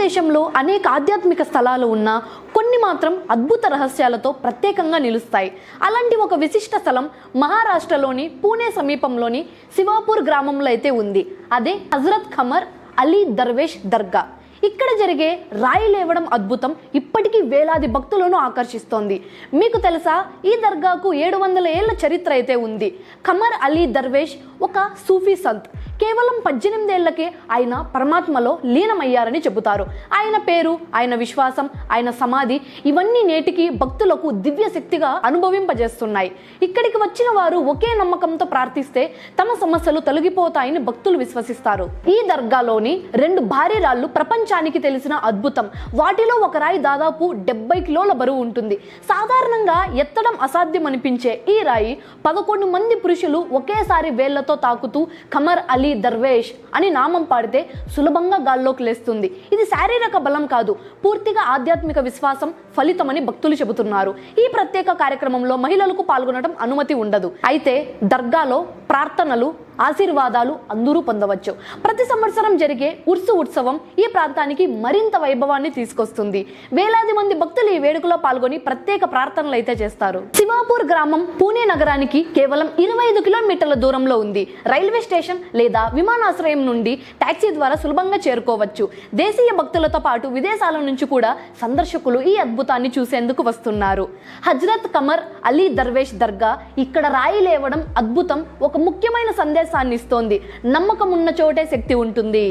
భారతదేశంలో అనేక ఆధ్యాత్మిక స్థలాలు ఉన్నా కొన్ని మాత్రం అద్భుత రహస్యాలతో ప్రత్యేకంగా నిలుస్తాయి. అలాంటి ఒక విశిష్ట స్థలం మహారాష్ట్రలోని పూణే సమీపంలోని శివాపూర్ గ్రామంలో అయితే ఉంది. అదే హజరత్ ఖమర్ అలీ దర్వేష్ దర్గా. ఇక్కడ జరిగే రాయి లేవడం అద్భుతం ఇప్పటికీ వేలాది భక్తులను ఆకర్షిస్తోంది. మీకు తెలుసా ఈ దర్గాకు ఏడు వందల ఏళ్ళ చరిత్ర అయితే ఉంది. ఖమర్ అలీ దర్వేష్ ఒక సూఫీ సంత్. కేవలం పద్దెనిమిదేళ్ళకే ఆయన పరమాత్మలో లీనమయ్యారని చెబుతారు. ఆయన పేరు ఆయన విశ్వాసం ఆయన సమాధి ఇవన్నీ నేటికి భక్తులకు దివ్య శక్తిగా అనుభవింపజేస్తున్నాయి. ఇక్కడికి వచ్చిన వారు ఒకే నమ్మకంతో ప్రార్థిస్తే తమ సమస్యలు తొలగిపోతాయని భక్తులు విశ్వసిస్తారు. ఈ దర్గాలోని రెండు భారీ రాళ్ళు ప్రపంచానికి తెలిసిన అద్భుతం. వాటిలో ఒక రాయి దాదాపు డెబ్బై కిలోల బరువు ఉంటుంది. సాధారణంగా ఎత్తడం అసాధ్యం అనిపించే ఈ రాయి పదకొండు మంది పురుషులు ఒకేసారి వేళ్ళతో తాకుతూ ఖమర్ అలీ దర్వేష్ అని నామం పాడితే సులభంగా గాల్లోకి లేస్తుంది. ఇది శారీరక బలం కాదు పూర్తిగా ఆధ్యాత్మిక విశ్వాసం ఫలితమని భక్తులు చెబుతున్నారు. ఈ ప్రత్యేక కార్యక్రమంలో మహిళలకు పాల్గొనడం అనుమతి ఉండదు. అయితే దర్గాలో ప్రార్థనలు ఆశీర్వాదాలు అందరూ పొందవచ్చు. ప్రతి సంవత్సరం జరిగే ఉర్సు ఉత్సవం ఈ ప్రాంతానికి మరింత వైభవాన్ని తీసుకొస్తుంది. వేలాది మంది భక్తులు ఈ వేడుకలో పాల్గొని ప్రత్యేక ప్రార్థనలు అయితే చేస్తారు. శివాపూర్ గ్రామం పూణే నగరానికి కేవలం ఇరవై ఐదు కిలోమీటర్ల దూరంలో ఉంది. రైల్వే స్టేషన్ లేదా విమానాశ్రయం నుండి టాక్సీ ద్వారా సులభంగా చేరుకోవచ్చు. దేశీయ భక్తులతో పాటు విదేశాల నుంచి కూడా సందర్శకులు ఈ అద్భుతాన్ని చూసేందుకు వస్తున్నారు. హజ్రత్ కమర్ అలీ దర్వేష్ దర్గా ఇక్కడ రాయి లేవడం అద్భుతం. ఒక ముఖ్యమైన సందేశాన్ని ఇస్తోంది. నమ్మకం ఉన్న చోటే శక్తి ఉంటుంది.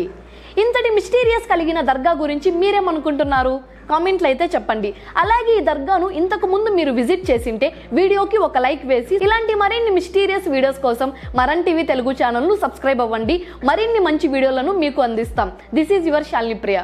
ఇంతటి మిస్టీరియస్ కలిగిన దర్గా గురించి మీరేమనుకుంటున్నారు? కామెంట్లు అయితే చెప్పండి. అలాగే ఈ దర్గాను ఇంతకు ముందు మీరు విజిట్ చేసింటే వీడియోకి ఒక లైక్ వేసి ఇలాంటి మరిన్ని మిస్టీరియస్ వీడియోస్ కోసం మరన్ టీవీ తెలుగు ఛానల్ను సబ్స్క్రైబ్ అవ్వండి. మరిన్ని మంచి వీడియోలను మీకు అందిస్తాం. This is your Shalini Priya